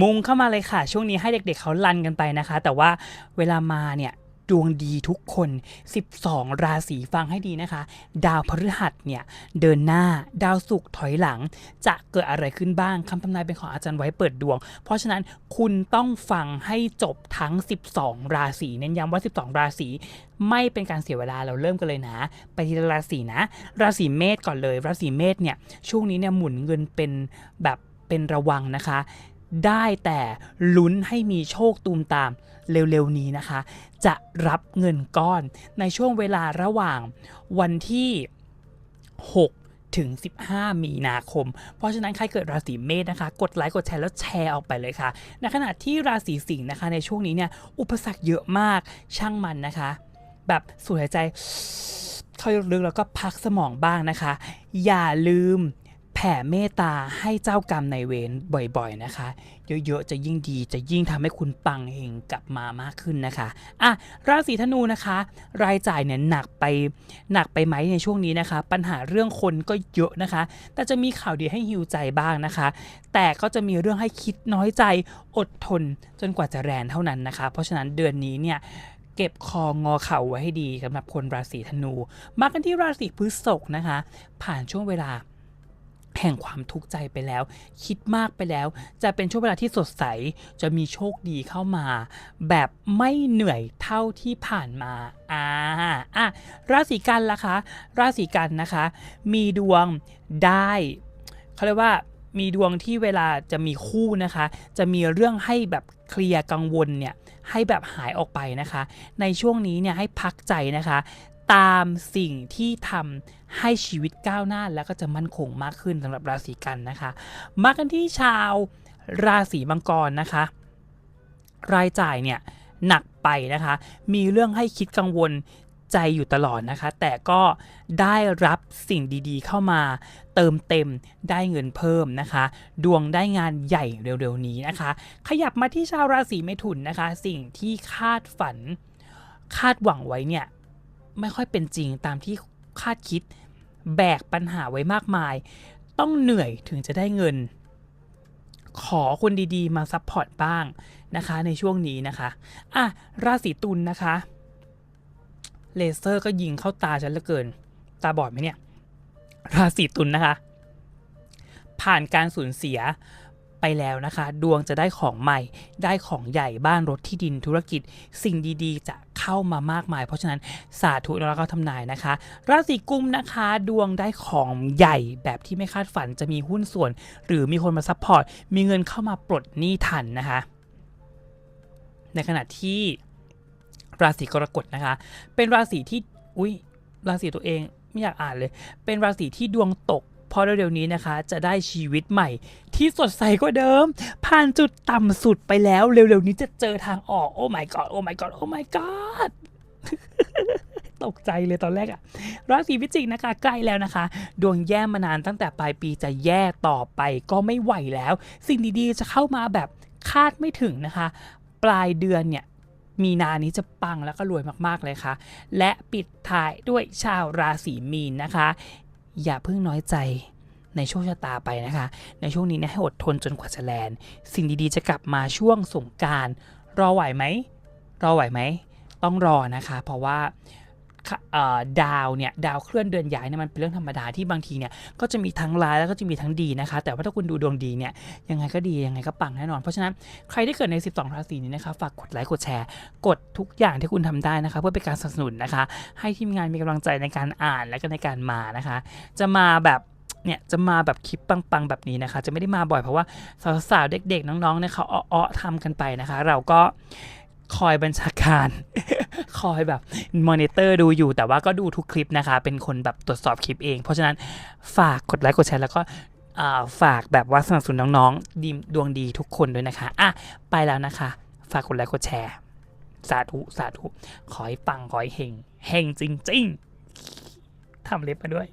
มุงเข้ามาเลยค่ะ ช่วงนี้ให้เด็กๆเขาลันกันไปนะคะ แต่ว่าเวลามาเนี่ยดวงดีทุกคน 12 ราศีฟังให้ดีนะคะ ดาวพฤหัสเนี่ยเดินหน้า ดาวศุกร์ถอยหลัง จะเกิดอะไรขึ้นบ้างคำทำนายเป็นของอาจารย์ไว้เปิดดวง เพราะฉะนั้นคุณต้องฟังให้จบทั้ง 12 ราศีเน้นย้ำว่า 12 ราศีไม่เป็นการเสียเวลาเราเริ่มกันเลยนะ ไปทีละราศีนะ ราศีเมษก่อนเลย ราศีเมษเนี่ยช่วงนี้เนี่ยหมุนเงินเป็นแบบเป็นระวังนะคะ ได้แต่ลุ้นให้มีโชคตูมตามเร็วๆนี้นะคะ จะรับเงินก้อนในช่วงเวลาระหว่างวันที่ 6 ถึง 15 มีนาคม เพราะฉะนั้นใครเกิดราศีเมษนะคะ กดไลค์กดแชร์แล้วแชร์ออกไปเลยค่ะ ในขณะที่ราศีสิงห์นะคะในช่วงนี้เนี่ยอุปสรรคเยอะมากช่างมันนะคะ แบบสูดหายใจเข้าลึกๆแล้วก็พักสมองบ้างนะคะ อย่าลืม ผ่เมตตาให้เจ้ากรรมในายเวรบ่อยๆนะคะ เยอะๆจะยิ่งดีจะยิ่งทำให้คุณปังเฮงกลับมามากขึ้นนะคะอะราศีธนูนะคะ รายจ่ายเนี่ยหนักไปหนักไปไหมในช่วงนี้นะคะ ปัญหาเรื่องคนก็เยอะนะคะ แต่จะมีข่าวดีให้ฮิวใจบ้างนะคะ แต่ก็จะมีเรื่องให้คิดน้อยใจอดทนจนกว่าจะแรนเท่านั้นนะคะ เพราะฉะนั้นเดือนนี้เนี่ยเก็บคองอเข่าไว้ให้ดีสำหรับคนราศีธนู มากันที่ราศีพฤษภนะคะ ผ่านช่วงเวลา แห่งความทุกข์ใจไปแล้ว คิดมากไปแล้ว จะเป็นช่วงเวลาที่สดใส จะมีโชคดีเข้ามา แบบไม่เหนื่อยเท่าที่ผ่านมาอ่าอะราศีกันล่ะคะ ราศีกันนะคะ มีดวงได้เขาเรียกว่ามีดวงที่เวลาจะมีคู่นะคะ จะมีเรื่องให้แบบเคลียร์กังวลเนี่ยให้แบบหายออกไปนะคะ ในช่วงนี้เนี่ยให้พักใจนะคะ ตามสิ่งที่ทำให้ชีวิตก้าวหน้าแล้วก็จะมั่นคงมากขึ้นสำหรับราศีกันนะคะ มากันที่ชาวราศีมังกรนะคะ รายจ่ายเนี่ยหนักไปนะคะ มีเรื่องให้คิดกังวลใจอยู่ตลอดนะคะ แต่ก็ได้รับสิ่งดีๆ เข้ามาเติมเต็มได้เงินเพิ่มนะคะ ดวงได้งานใหญ่เร็วๆนี้นะคะ ขยับมาที่ชาวราศีเมถุนนะคะ สิ่งที่คาดฝันคาดหวังไว้เนี่ย ไม่ค่อยเป็นจริงตามที่คาดคิด แบกปัญหาไว้มากมาย ต้องเหนื่อยถึงจะได้เงิน ขอคนดีๆ มาซัพพอร์ตบ้างนะคะในช่วงนี้นะคะอะราศีตุลนะคะ เลเซอร์ก็ยิงเข้าตาฉันเหลือเกิน ตาบอดไหมเนี่ย ราศีตุลนะคะ ผ่านการสูญเสีย ไปแล้วนะคะ ดวงจะได้ของใหม่ ได้ของใหญ่บ้านรถที่ดินธุรกิจ สิ่งดีๆ จะเข้ามามากมาย เพราะฉะนั้นสาธุแล้วก็ทำนายนะคะ ราศีกุมนะคะ ดวงได้ของใหญ่แบบที่ไม่คาดฝันจะมีหุ้นส่วน หรือมีคนมาซัพพอร์ตมีเงินเข้ามาปลดหนี้ทันนะคะ ในขณะที่ราศีกรกฎนะคะ เป็นราศีที่อุ้ยราศีตัวเองไม่อยากอ่านเลย เป็นราศีที่ดวงตก เพราะเร็วๆนี้นะคะจะได้ชีวิตใหม่ ที่สดใสกว่าเดิม ผ่านจุดต่ำสุดไปแล้ว เร็วๆนี้จะเจอทางออกโอ้ my god โอ้ my god โอ้ my god ตกใจเลยตอนแรกอะราศีพิจิกนะคะใกล้แล้วนะคะ ดวงแย่มานานตั้งแต่ปลายปีจะแย่ต่อไปก็ไม่ไหวแล้ว สิ่งดีๆจะเข้ามาแบบคาดไม่ถึงนะคะ ปลายเดือนเนี่ยมีนานี้จะปังแล้วก็รวยมากๆเลยค่ะ และปิดท้ายด้วยชาวราศีมีนนะคะ อย่าเพิ่งน้อยใจในโชคชะตาไปนะคะ ในช่วงนี้เนี่ยให้อดทนจนกว่าจะแลนสิ่งดีๆจะกลับมาช่วงสงการ รอไหวไหม รอไหวไหม ต้องรอนะคะ เพราะว่า ดาวเนี่ยดาวเคลื่อนเดือนย้ายเนี่ยมันเป็นเรื่องธรรมดาที่บางทีเนี่ยก็จะมีทั้งร้ายแล้วก็จะมีทั้งดีนะคะ แต่ว่าถ้าคุณดูดวงดีเนี่ยยังไงก็ดียังไงก็ปังแน่นอน เพราะฉะนั้นใครที่เกิดใน 12 ราศีนี้นะคะฝากกดไลค์กดแชร์ กดทุกอย่างที่คุณทำได้นะคะ เพื่อเป็นการสนับสนุนนะคะ ให้ทีมงานมีกำลังใจในการอ่านและก็ในการมานะคะ จะมาแบบเนี่ยจะมาแบบคลิปปังๆแบบนี้นะคะ จะไม่ได้มาบ่อยเพราะว่าสาวๆเด็กๆน้องๆเนี่ยเขาอ้อๆทำกันไปนะคะ เราก็ คอยบัญชาการ คอยแบบมอนิเตอร์ดูอยู่ แต่ว่าก็ดูทุกคลิปนะคะ เป็นคนแบบตรวจสอบคลิปเอง เพราะฉะนั้นฝากกดไลค์กดแชร์แล้วก็ฝากแบบว่าสนับสนุนน้องๆดีดวงดีทุกคนด้วยนะคะอะไปแล้วนะคะ ฝากกดไลค์กดแชร์ สาธุสาธุ ขอให้ปังขอให้เฮงเฮงจริง ๆทำเล็บมาด้วย